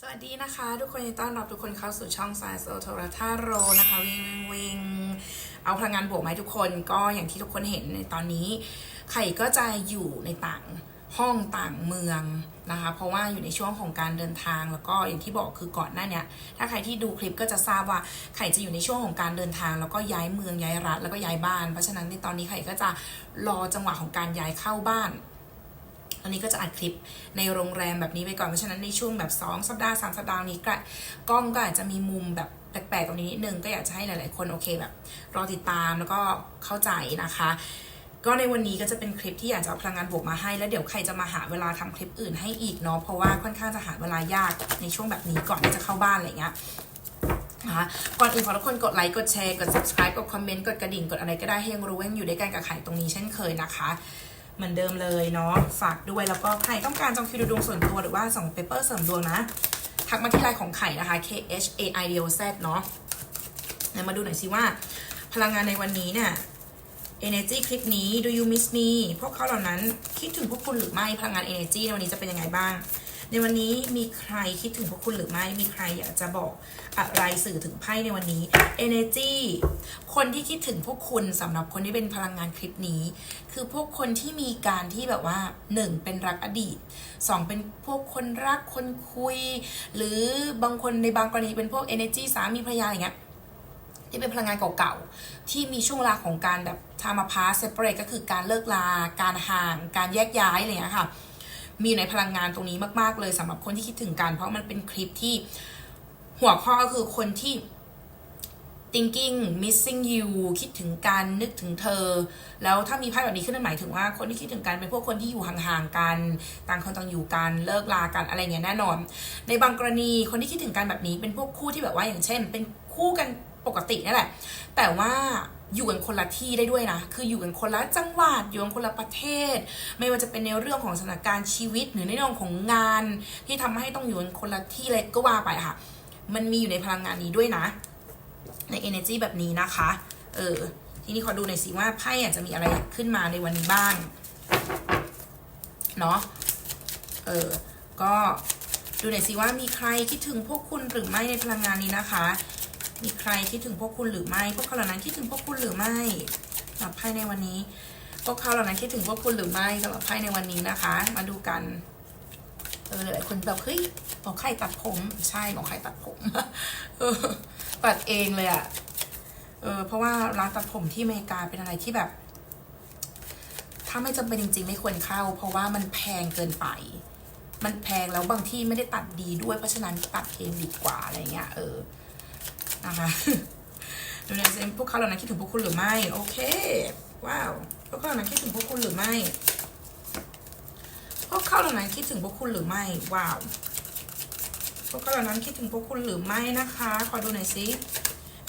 สวัสดีนะคะ ทุกคนยินดีต้อนรับทุกคนเข้าสู่ช่องสายโซโทรทาโรนะคะวิงวิงวิงเอาพลังงานบวกมาให้ทุกคนก็อย่างที่ทุกคนเห็นในตอนนี้ ไข่ก็จะอยู่ในต่างห้องต่างเมืองนะคะ เพราะว่าอยู่ในช่วงของการเดินทางแล้วก็อย่างที่บอกคือก่อนหน้าเนี้ยถ้าใครที่ดูคลิปก็จะทราบว่าไข่จะอยู่ในช่วงของการเดินทาง แล้วก็ย้ายเมืองย้ายรัฐแล้วก็ย้ายบ้านเพราะฉะนั้นในตอนนี้ไข่ก็จะรอจังหวะของการย้ายเข้าบ้าน อนนี้ก็จะอัดคลิปในโรงแรมแบบนี้ไปก่อน เพราะฉะนั้นในช่วงแบบ 2 สัปดาห์ 3 สัปดาห์นี้ก็กล้องก็อาจจะมีมุมแบบแปลกๆตรงนี้นิดนึงก็อยากจะให้หลาย ๆ คนโอเคแบบ รอติดตามแล้วก็เข้าใจนะคะ ก็ในวันนี้ก็จะเป็นคลิปที่อยากจะเอาพลังงานบวกมาให้ แล้วเดี๋ยวใครจะมาหาเวลาทำคลิปอื่นให้อีกเนาะเพราะว่าค่อนข้างจะหาเวลายากในช่วงแบบนี้ก่อนที่จะเข้าบ้านอะไรเงี้ยนะคะก่อนอื่นขอทุกคนกดไลค์กดแชร์กด subscribe กดคอมเมนต์กดกระดิ่งกดอะไรก็ได้ให้ยังรู้ว่ายังอยู่ด้วยกันกับไข่ตรงนี้เช่นเคยนะคะ เหมือนเดิมเลยเนาะฝากด้วยแล้วก็ใครต้องการจองคิวดูดวงส่วนตัวหรือว่าส่งเปเปอร์เสริมดวงนะ ทักมาที่ไลน์ของไข่นะคะ K H A I D O Z เนาะเดี๋ยวมาดูหน่อยสิว่า พลังงานในวันนี้เนี่ย energy คลิปนี้ do you miss me พวกเขาเหล่านั้นคิดถึงพวกคุณหรือไม่พลังงาน energy ในวันนี้จะเป็นยังไงบ้าง ในวันนี้มีใครคิดถึงพวกคุณหรือไม่ มีใครอยากจะบอกอะไรสื่อถึงไพ่ในวันนี้ energy คนที่คิดถึงพวกคุณสำหรับคนที่เป็นพลังงานคลิปนี้ คือพวกคนที่มีการที่แบบว่า 1. เป็นรักอดีต 2. เป็นพวกคนรักคนคุย หรือบางคนในบางกรณีเป็นพวก energy สามีภรรยาอย่างเงี้ยที่เป็นพลังงานเก่าๆ ที่มีช่วงเวลาของการแบบทามาพาเซปเรตก็คือการเลิกลา การห่าง การแยกย้ายอะไรอย่างเงี้ยค่ะ มีในพลังงานตรงนี้มากๆ เลยสำหรับคนที่คิดถึงกัน เพราะมันเป็นคลิปที่หัวข้อก็คือคนที่ thinking missing you คิดถึงการนึกถึงเธอ แล้วถ้ามีไพ่แบบนี้ขึ้นมันหมายถึงว่าคนที่คิดถึงกันเป็นพวกคนที่อยู่ห่างๆกัน ต่างคนต่างอยู่กันเลิกลากันอะไรเงี้ยแน่นอน ในบางกรณีคนที่คิดถึงกันแบบนี้เป็นพวกคู่ที่แบบว่าอย่างเช่น เป็นคู่กันปกตินี่แหละ แต่ว่า อยู่กันคนละที่ได้ด้วยนะ คืออยู่กันคนละจังหวัด อยู่กันคนละประเทศ ไม่ว่าจะเป็นในเรื่องของสถานการณ์ชีวิต หรือในเรื่องของงาน ที่ทำให้ต้องอยู่กันคนละที่เลยก็ว่าไปค่ะ มันมีอยู่ในพลังงานนี้ด้วยนะ ใน energy แบบนี้นะคะ เออ ทีนี้ขอดูหน่อยสิว่าไพ่อาจจะมีอะไรขึ้นมาในวันนี้บ้าง เนาะ เออ ก็ดูหน่อยสิว่ามีใครคิดถึงพวกคุณหรือไม่ในพลังงานนี้นะคะ มีใครคิดถึงพวกคุณหรือไม่ พวกเขาเหล่านั้นคิดถึงพวกคุณหรือไม่สำหรับไพ่ในวันนี้ พวกเขาเหล่านั้นคิดถึงพวกคุณหรือไม่สำหรับไพ่ในวันนี้นะคะ มาดูกัน เออหลายคนแบบเฮ้ยหมอไข่ตัดผม ใช่หมอไข่ตัดผมตัดเองเลยอะเออเพราะว่าร้านตัดผมที่อเมริกาเป็นอะไรที่แบบ ถ้าไม่จำเป็นจริง ๆ ไม่ควรเข้า เพราะว่ามันแพงเกินไป มันแพงแล้วบางที่ไม่ได้ตัดดีด้วยเพราะฉะนั้นตัดเองดีกว่าอะไรเงี้ยเออ นะคะดูในเซนพวกเขาเหล่านั้นคิดถึงพวกคุณหรือไม่ โอเค ว้าว พวกเขาเหล่านั้นคิดถึงพวกคุณหรือไม่ พวกเขาเหล่านั้นคิดถึงพวกคุณหรือไม่ ว้าว พวกเขาเหล่านั้นคิดถึงพวกคุณหรือไม่นะคะ ขอดูหน่อยสิ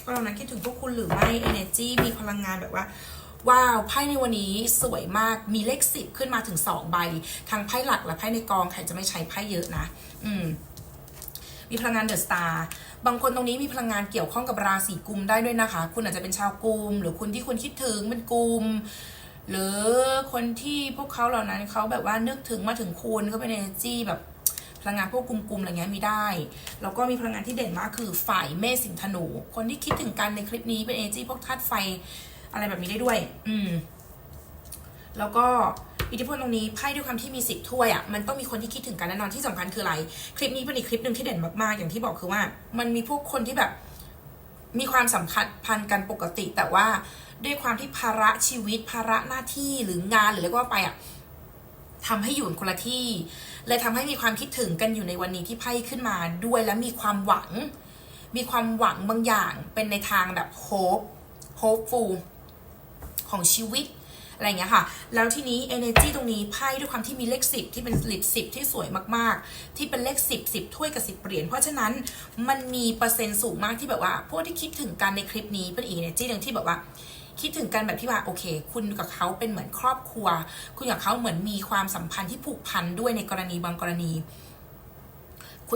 พวกเรานั้นคิดถึงพวกคุณหรือไม่ energy มีพลังงานแบบว่าว้าวไพ่ในวันนี้สวยมากมีเลขสิบขึ้นมาถึงสองใบทั้งไพ่หลักและไพ่ในกองใครจะไม่ใช้ไพ่เยอะนะ อืม มีพลังงานเดอะสตาร์ บางคนตรงนี้มีพลังงานเกี่ยวข้องกับราศีกุมได้ด้วยนะคะ คุณอาจจะเป็นชาวกุม หรือคุณที่คุณคิดถึงเป็นกุม หรือคนที่พวกเขาเหล่านั้นเขาแบบว่านึกถึงมาถึงคุณเขาเป็น energy แบบพลังงานพวกกุมๆอะไรเงี้ยมีได้ แล้วก็มีพลังงานที่เด่นมากคือฝ่ายเมษสิงธนู คนที่คิดถึงกันในคลิปนี้เป็น energy พวกธาตุไฟอะไรแบบนี้ได้ด้วย อืม แล้วก็อิทธิพลตรงนี้ไพ่ด้วยความที่มีสิบถ้วยอะ่ะมันต้องมีคนที่คิดถึงกันแน่นอนที่สำคัญคืออะไร คลิปนี้เป็นอีกคลิปหนึ่งที่เด่นมากๆอย่างที่บอกคือว่า มันมีพวกคนที่แบบมีความสัมพันธ์พันกันปกติ แต่ว่าด้วยความที่ภาระชีวิตภาระหน้าที่หรืองานหรืออะไรก็ว่าไปอะทำให้อยู่คนละที่เลยทำให้มีความคิดถึงกันอยู่ในวันนี้ที่ไพ่ขึ้นมาด้วยและมีความหวัง มีความหวังบางอย่างเป็นในทางแบบ hope hopeful ของชีวิต อะไรอย่างเงี้ยค่ะ แล้วทีนี้ energy ตรงนี้ไพ่ด้วยความที่มีเลขสิบที่เป็นลิบสิบที่สวยมากๆ ที่เป็นเลขสิบสิบถ้วยกับสิบเหรียญเพราะฉะนั้นมันมีเปอร์เซ็นต์สูงมากที่แบบว่า พวกที่คิดถึงกันในคลิปนี้เป็นอีก energy หนึ่งที่แบบว่าคิดถึงกันแบบที่ว่าโอเค คุณกับเขาเป็นเหมือนครอบครัว คุณกับเขาเหมือนมีความสัมพันธ์ที่ผูกพันด้วยในกรณีบางกรณี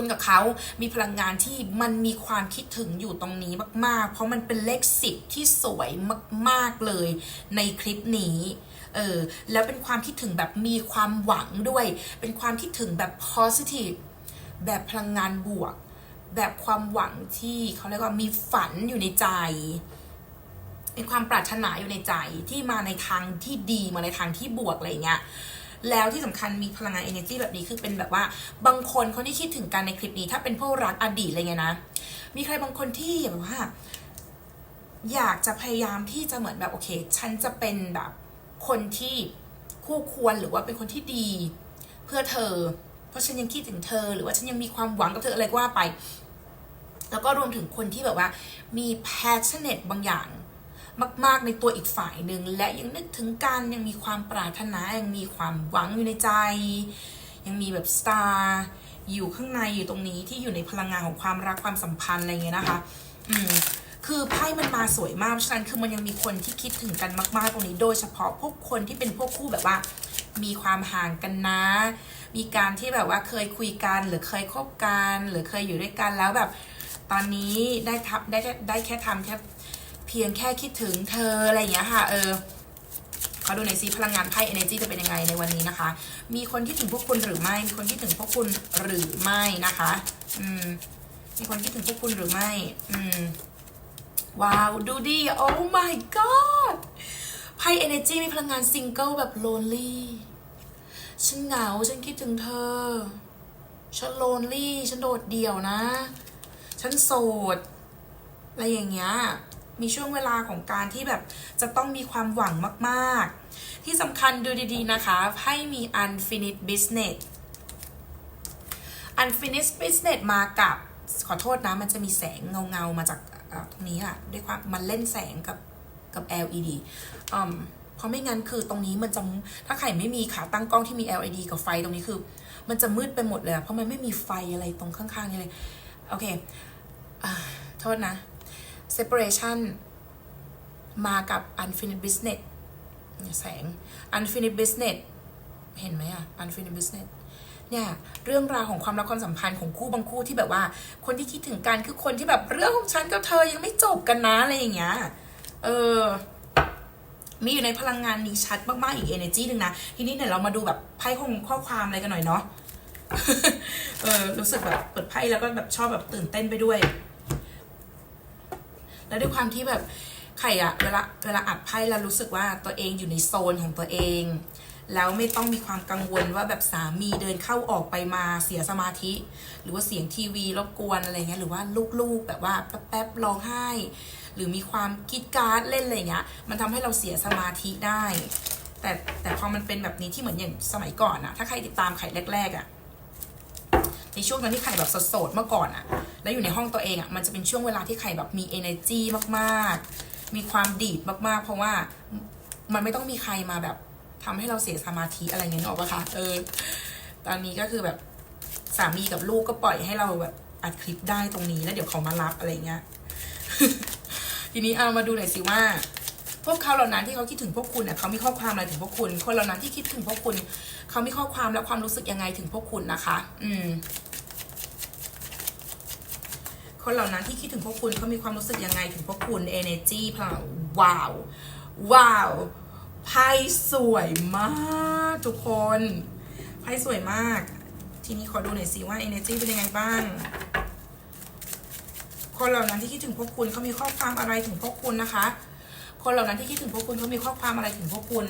คุณกับเขา มีพลังงานที่มันมีความคิดถึงอยู่ตรงนี้มาก ๆ เพราะมันเป็นเลขสิบที่สวยมาก ๆ เลยในคลิปนี้ เออ แล้วเป็นความคิดถึงแบบมีความหวังด้วย เป็นความคิดถึงแบบ positive แบบพลังงานบวก แบบความหวังที่เขาเรียกว่ามีฝันอยู่ในใจมีความปรารถนาอยู่ในใจที่มาในทางที่ดีมาในทางที่บวกอะไรเงี้ย แล้วที่สำคัญมีพลังงาน energy แบบนี้คือเป็นแบบว่าบางคนคนที่คิดถึงกันในคลิปนี้ ถ้าเป็นพวกรักอดีตอะไรเงี้ยนะ มีใครบางคนที่แบบว่า อยากจะพยายามที่จะเหมือนแบบโอเค ฉันจะเป็นแบบคนที่คู่ควรหรือว่าเป็นคนที่ดีเพื่อเธอ เพราะฉันยังคิดถึงเธอ หรือว่าฉันยังมีความหวังกับเธออะไรก็ว่าไป แล้วก็รวมถึงคนที่แบบว่า มี passionate บางอย่าง มาก ๆ ในตัวอีกฝ่ายหนึ่งและยังนึกถึงกันยังมีความปรารถนายังมีความหวังอยู่ในใจ ยังมีแบบสตาร์อยู่ข้างในอยู่ตรงนี้ที่อยู่ในพลังงานของความรักความสัมพันธ์อะไรเงี้ยนะคะ อืมคือไพ่มันมาสวยมากฉะนั้นคือมันยังมีคนที่คิดถึงกันมากๆตรงนี้ โดยเฉพาะพวกคนที่เป็นพวกคู่แบบว่า มีความห่างกันนะ มีการที่แบบว่าเคยคุยกันหรือเคยคบกันหรือเคยอยู่ด้วยกันแล้วแบบ ตอนนี้ได้ทับได้แค่ได้แค่ทำแค่ เพียงแค่คิดถึงเธออะไรอย่างเงี้ยค่ะ เออเขาดูในอยซีพลังงานไพ่ energy จะเป็นยังไงในวันนี้นะคะ มีคนคิดถึงพวกคุณหรือไม่ มีคนคิดถึงพวกคุณหรือไม่นะคะ อืม มีคนคิดถึงพวกคุณหรือไม่ อืม ว้าว ดูดิ โอ้ my god ไพ่ energy มีพลังงานซิงเกิลแบบ lonely ฉันเหงา ฉันคิดถึงเธอ ฉัน lonely ฉันโดดเดี่ยวนะ ฉันโสด อะไรอย่างเงี้ย มีช่วงเวลาของการที่แบบจะต้องมีความหวังมากๆ ที่สำคัญดูดีๆนะคะไพ่มี unfinished business unfinished business มากับขอโทษนะ มันจะมีแสงเงาๆมาจากตรงนี้อะด้วยความมันเล่นแสงกับกับ LED อืมเพราะไม่งั้นคือตรงนี้มันจะถ้าใครไม่มีขาตั้งกล้องที่มี LED กับไฟตรงนี้คือ มันจะมืดไปหมดเลย เพราะมันไม่มีไฟอะไรตรงข้างๆนี่เลย โอเคอโทษนะ separation มากับ unfinished business เนี่ยแสง unfinished business เห็นไหมอะ unfinished business เนี่ยเรื่องราวของความรักความสัมพันธ์ของคู่บางคู่ที่แบบว่า คนที่คิดถึงกันคือคนที่แบบเรื่องของฉันกับเธอยังไม่จบกันนะอะไรอย่างเงี้ย เออ มีอยู่ในพลังงานนี้ชัดมากๆอีก energy หนึ่งนะ ทีนี้เนี่ยเรามาดูแบบไพ่ของข้อความอะไรกันหน่อยเนาะ เออรู้สึกแบบเปิดไพ่แล้วก็แบบชอบแบบตื่นเต้นไปด้วย แล้วด้วยความที่แบบไข่อะเวลาเวลาอัดไพ่แล้วรู้สึกว่าตัวเองอยู่ในโซนของตัวเอง แล้วไม่ต้องมีความกังวลว่าแบบสามีเดินเข้าออกไปมาเสียสมาธิ หรือว่าเสียงทีวีรบกวนอะไรเงี้ยหรือว่าลูกๆแบบว่าแป๊บๆร้องไห้ หรือมีความกรีดการ์ดเล่นอะไรเงี้ยมันทำให้เราเสียสมาธิได้ แต่แต่พอมันเป็นแบบนี้ที่เหมือนอย่างสมัยก่อนอะถ้าใครติดตามไข่แรกๆอะ ในช่วงนั้นที่ไข่แบบสดๆเมื่อก่อนอะแล้วอยู่ในห้องตัวเองอะมันจะเป็นช่วงเวลาที่ไข่แบบมี energy มากๆ มีความดีดมากๆ เพราะว่ามันไม่ต้องมีใครมาแบบทำให้เราเสียสมาธิอะไรเงี้ยนึกออกปะคะเออ ตอนนี้ก็คือแบบสามีกับลูกก็ปล่อยให้เราแบบอัดคลิปได้ตรงนี้แล้วเดี๋ยวเขามารับอะไรเงี้ย ทีนี้เอามาดูหน่อยสิว่า พวกเขาเหล่านั้นที่เขาคิดถึงพวกคุณเขามีข้อความอะไรถึงพวกคุณ คนเหล่านั้นที่คิดถึงพวกคุณ เขามีข้อความและความรู้สึกยังไงถึงพวกคุณนะคะ อืม คนเหล่านั้นที่คิดถึงพวกคุณเขามีความรู้สึกยังไงถึงพวกคุณ energy พลังว้าว ว้าวไพ่สวยมากทุกคนไพ่สวยมาก ทีนี้ขอดูหน่อยสิว่า energy เป็นยังไงบ้างคนเหล่านั้นที่คิดถึงพวกคุณเขามีข้อความอะไรถึงพวกคุณนะคะ คนเหล่านั้นที่คิดถึงพวกคุณเขามีข้อความอะไรถึงพวกคุณ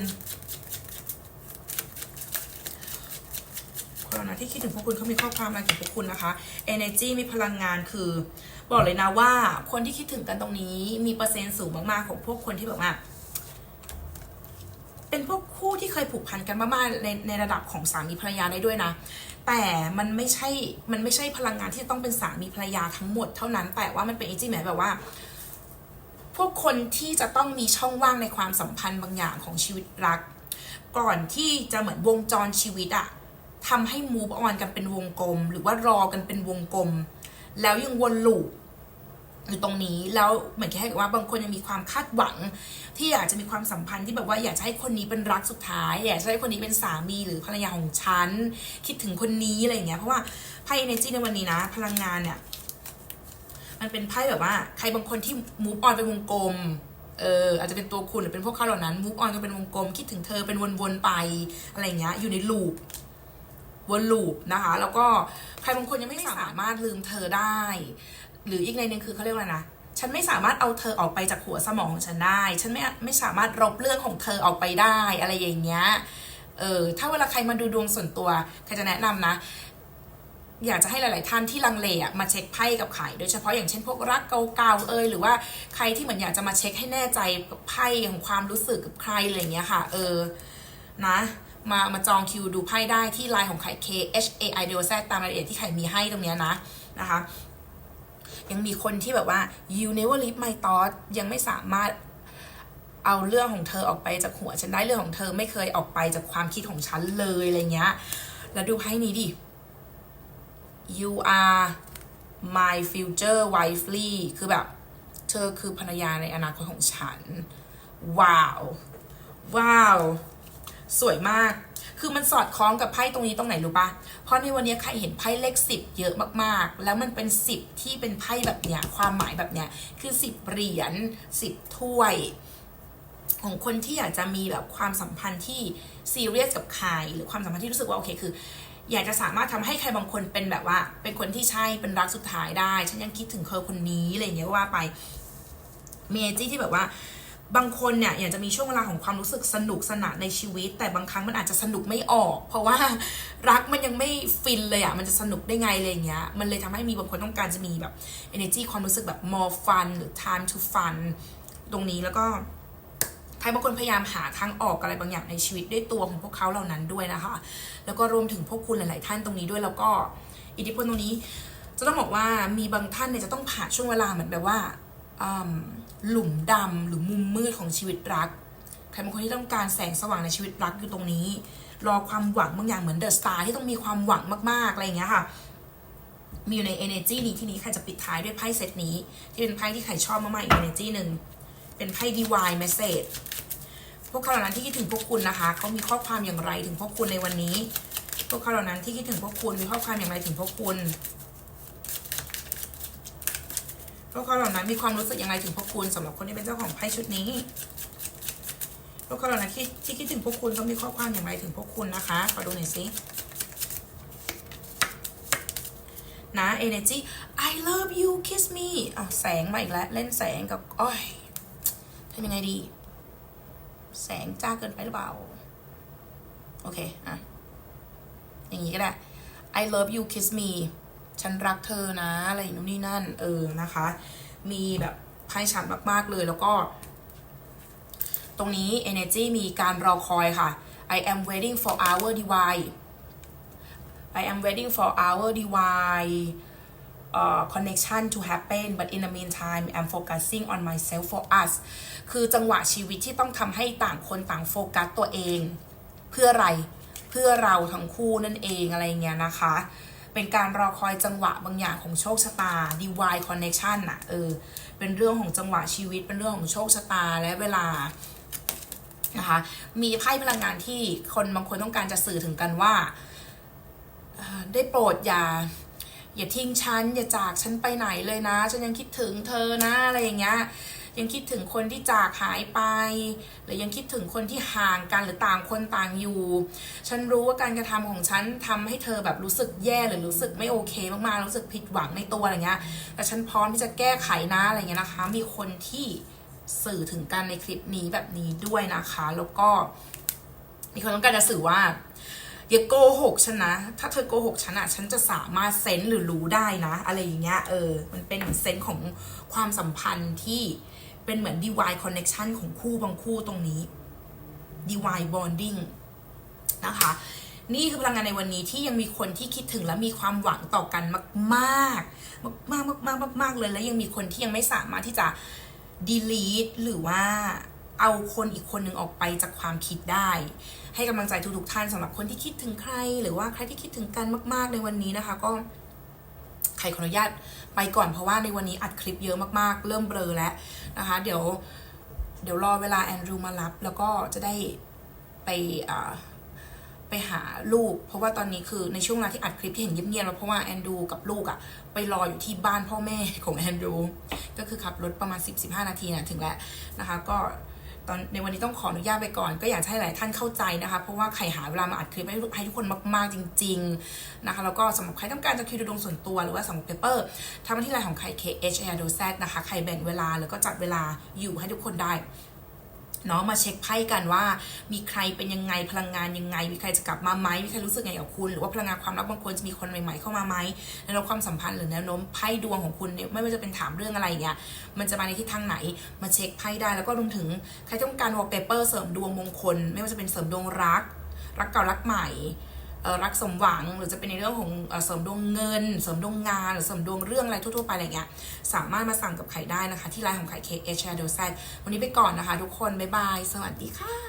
คนเหล่านั้นที่คิดถึงพวกคุณเขามีข้อความอะไรถึงพวกคุณนะคะ energy มีพลังงานคือ บอกเลยนะว่าคนที่คิดถึงกันตรงนี้มีเปอร์เซ็นต์สูงมากๆของพวกคนที่แบบว่าเป็นพวกคู่ที่เคยผูกพันกันมากๆในในระดับของสามีภรรยาได้ด้วยนะ แต่มันไม่ใช่ มันไม่ใช่พลังงานที่จะต้องเป็นสามีภรรยาทั้งหมดเท่านั้น แต่ว่ามันเป็นอีจีแหมแบบว่า พวกคนที่จะต้องมีช่องว่างในความสัมพันธ์บางอย่างของชีวิตรัก ก่อนที่จะเหมือนวงจรชีวิตอะทำให้ move on กันเป็นวงกลม หรือว่ารอกันเป็นวงกลม แล้วยังวนลูปอยู่ตรงนี้แล้วเหมือนแค่กับว่าบางคนยังมีความคาดหวัง ที่อยากจะมีความสัมพันธ์ที่แบบว่าอยากจะให้คนนี้เป็นรักสุดท้ายอยากจะให้คนนี้เป็นสามีหรือภรรยาของฉันคิดถึงคนนี้อะไรอย่างเงี้ยเพราะว่าไพ่ energy ในวันนี้นะ พลังงานเนี่ย มันเป็นไพ่แบบว่า ใครบางคนที่ move on เป็นวงกลมเอออาจจะเป็นตัวคุณหรือเป็นพวกเขาเหล่านั้น move on กันเป็นวงกลมคิดถึงเธอเป็นวนๆไปอะไรเงี้ย อยู่ในลูปวนลูปนะคะ แล้วก็ใครบางคนยังไม่สามารถลืมเธอได้ หรืออีกในนึงคือเขาเรียกว่าไรนะฉันไม่สามารถเอาเธอออกไปจากหัวสมองของฉันได้ ฉันไม่ไม่สามารถลบเรื่องของเธอออกไปได้อะไรอย่างเงี้ย เออถ้าเวลาใครมาดูดวงส่วนตัวใครจะแนะนำนะ อยากจะให้หลาย ๆ ท่านที่ลังเลอะมาเช็คไพ่กับไข่โดยเฉพาะอย่างเช่นพวกรักเก่าๆเอยหรือว่าใครที่เหมือนอยากจะมาเช็คให้แน่ใจกับไพ่ของความรู้สึกกับใครอะไรเงี้ยค่ะ เออนะมามาจองคิวดูไพ่ได้ที่ไลน์ของไข่ K H A I D O Z ตามรายละเอียดที่ไข่มีให้ตรงเนี้ยนะนะคะ ยังมีคนที่แบบว่า you never leave my thought ยังไม่สามารถเอาเรื่องของเธอออกไปจากหัวฉันได้เรื่องของเธอไม่เคยออกไปจากความคิดของฉันเลยอะไรเงี้ย แล้วดูไพ่นี้ดิ you are my future wifely คือแบบ เธอคือภรรยาในอนาคตของฉัน ว้าว ว้าว สวยมาก คือมันสอดคล้องกับไพ่ตรงนี้ตรงไหนรู้ปะเพราะในวันนี้ใครเห็นไพ่เลขสิบเยอะมากๆ แล้วมันเป็นสิบที่เป็นไพ่แบบเนี้ย ความหมายแบบเนี้ย คือสิบเหรียญสิบถ้วยของคนที่อยากจะมีแบบความสัมพันธ์ที่ซีเรียสกับใครหรือความสัมพันธ์ที่รู้สึกว่าโอเคคือ อยากจะสามารถทำให้ใครบางคนเป็นแบบว่า เป็นคนที่ใช่เป็นรักสุดท้ายได้ ฉันยังคิดถึงเธอคนนี้อะไรอย่างเงี้ยว่าไปมีเอจี้ที่แบบว่าบางคนเนี่ยอยากจะมีช่วงเวลาของความรู้สึกสนุกสนานในชีวิต แต่บางครั้งมันอาจจะสนุกไม่ออก เพราะว่ารักมันยังไม่ฟินเลยอะ่ะมันจะสนุกได้ไงอะไรเงี้ยมันเลยทำให้มีบางคนต้องการจะมีแบบ energy ความรู้สึกแบบ more fun หรือ time to fun ตรงนี้แล้วก็ ใครบางคนพยายามหาทางออกอะไรบางอย่างในชีวิตด้วยตัวของพวกเขาเหล่านั้นด้วยนะคะ แล้วก็รวมถึงพวกคุณหลาย ๆ ท่านตรงนี้ด้วยแล้วก็อิทธิพลตรงนี้ จะต้องบอกว่ามีบางท่านเนี่ยจะต้องผ่านช่วงเวลาเหมือนแบบว่าหลุมดำหรือมุมมืดของชีวิตรัก ใครบางคนที่ต้องการแสงสว่างในชีวิตรักอยู่ตรงนี้ รอความหวังบางอย่างเหมือนเดอะสตาร์ที่ต้องมีความหวังมาก ๆ อะไรอย่างเงี้ยค่ะ มีอยู่ใน energy นี้ที่นี้ใครจะปิดท้ายด้วยไพ่เซตนี้ ที่เป็นไพ่ที่ใครชอบมากๆอีก energy หนึ่ง เป็นไพ่ divine message พวกเขาเหล่านั้นที่คิดถึงพวกคุณนะคะเขามีข้อความอย่างไรถึงพวกคุณในวันนี้ พวกเขาเหล่านั้นที่คิดถึงพวกคุณมีข้อความอย่างไรถึงพวกคุณ พวกเขาเหล่านั้นมีความรู้สึกอย่างไรถึงพวกคุณสำหรับคนที่เป็นเจ้าของไพ่ชุดนี้ พวกเขาเหล่านั้นที่ที่คิดถึงพวกคุณเขามีข้อความอย่างไรถึงพวกคุณนะคะขอดูหน่อยสินะ energy I love you kiss me อะแสงมาอีกแล้ว เล่นแสงกับอ้อย ทำยังไงดี แสงจ้าเกินไปหรือเปล่า โอเค อะ อย่างนี้ก็ได้ I love you kiss me ฉันรักเธอนะ อะไรนู่นนี่นั่น เออ นะคะ มีแบบไพ่ชัดมาก ๆ เลย แล้วก็ ตรงนี้ energy มีการรอคอยค่ะ I am waiting for our divine I am waiting for our divine uh, connection to happen but in the meantime I'm focusing on myself for us คือจังหวะชีวิตที่ต้องทำให้ต่างคนต่างโฟกัสตัวเอง เพื่ออะไรเพื่อเราทั้งคู่นั่นเองอะไรเงี้ยนะคะ เป็นการรอคอยจังหวะบางอย่างของโชคชะตา divine connection น่ะเออ เป็นเรื่องของจังหวะชีวิต เป็นเรื่องของโชคชะตาและเวลานะคะ มีไพ่พลังงานที่คนบางคนต้องการจะสื่อถึงกันว่า ได้โปรดอย่า อย่าทิ้งฉันอย่าจากฉันไปไหนเลยนะ ฉันยังคิดถึงเธอนะอะไรอย่างเงี้ยยังคิดถึงคนที่จากหายไป หรือยังคิดถึงคนที่ห่างกันหรือต่างคนต่างอยู่ ฉันรู้ว่าการกระทำของฉันทำให้เธอแบบรู้สึกแย่หรือรู้สึกไม่โอเคมากๆรู้สึกผิดหวังในตัวอะไรเงี้ยแต่ฉันพร้อมที่จะแก้ไขนะอะไรเงี้ยนะคะ มีคนที่สื่อถึงกันในคลิปนี้แบบนี้ด้วยนะคะ แล้วก็มีคนต้องการจะสื่อว่า อย่าโกหกฉันนะ ถ้าเธอโกหกฉันอะฉันจะสามารถเซนหรือรู้ได้นะ อะไรอย่างเงี้ยเออ มันเป็นเซนของความสัมพันธ์ที่เป็นเหมือน divine connection ของคู่บางคู่ตรงนี้ divine bonding นะคะ นี่คือพลังงานในวันนี้ที่ยังมีคนที่คิดถึงและมีความหวังต่อกันมากๆ มากๆมากๆมากๆมากๆเลย และยังมีคนที่ยังไม่สามารถที่จะ delete หรือว่า เอาคนอีกคนหนึ่งออกไปจากความคิดได้ ให้กำลังใจทุกๆท่านสำหรับคนที่คิดถึงใคร หรือว่าใครที่คิดถึงกันมาก ๆ ในวันนี้นะคะ ก็ใครขออนุญาตไปก่อนเพราะว่าในวันนี้อัดคลิปเยอะมากๆ เริ่มเบลอแล้วนะคะ เดี๋ยวเดี๋ยวรอเวลาแอนดรูมารับ แล้วก็จะได้ไปอ่าไปหาลูก เพราะว่าตอนนี้คือในช่วงเวลาที่อัดคลิปที่เห็นเงียบๆแล้วเพราะว่าแอนดูกับลูกอะไปรออยู่ที่บ้านพ่อแม่ของแอนดูก็คือขับรถประมาณ 10-15 นาทีนะถึงแล้วนะคะ ก็ ตอนในวันนี้ต้องขออนุญาตไปก่อน ก็อยากให้หลายท่านเข้าใจนะคะ เพราะว่าไข่หาเวลามาอัดคลิปให้ทุกให้ทุกคนมาก ๆ จริง ๆ นะคะ แล้วก็สำหรับใครต้องการจะคิวดูดวงส่วนตัวหรือว่าสำหรับเปเปอร์ทำที่ไลน์ของไข่ KH a d o Z นะคะไข่แบ่งเวลาแล้วก็จัดเวลาอยู่ให้ทุกคนได้ เนาะมาเช็คไพ่กันว่า มีใครเป็นยังไงพลังงานยังไง มีใครจะกลับมาไหมมีใครรู้สึกไงกับคุณ หรือว่าพลังงานความรักบางคนจะมีคนใหม่ๆเข้ามาไหมแนวความสัมพันธ์หรือแนวโน้มไพ่ดวงของคุณเนี่ยไม่ว่าจะเป็นถามเรื่องอะไรเนี่ยมันจะมาในทิศทางไหนมาเช็คไพ่ได้แล้วก็รวมถึงใครต้องการวอลเปเปอร์เสริมดวงมงคล ไม่ว่าจะเป็นเสริมดวงรัก รักเก่ารักใหม่ รักสมหวังหรือจะเป็นในเรื่องของเสริมดวงเงิน เสริมดวงงานหรือเสริมดวงเรื่องอะไรทั่วๆไปอะไรเงี้ยสามารถมาสั่งกับไข่ได้นะคะ ที่ไลน์ของไข่ KH Shadow Z วันนี้ไปก่อนนะคะ ทุกคน บ๊ายบาย สวัสดีค่ะ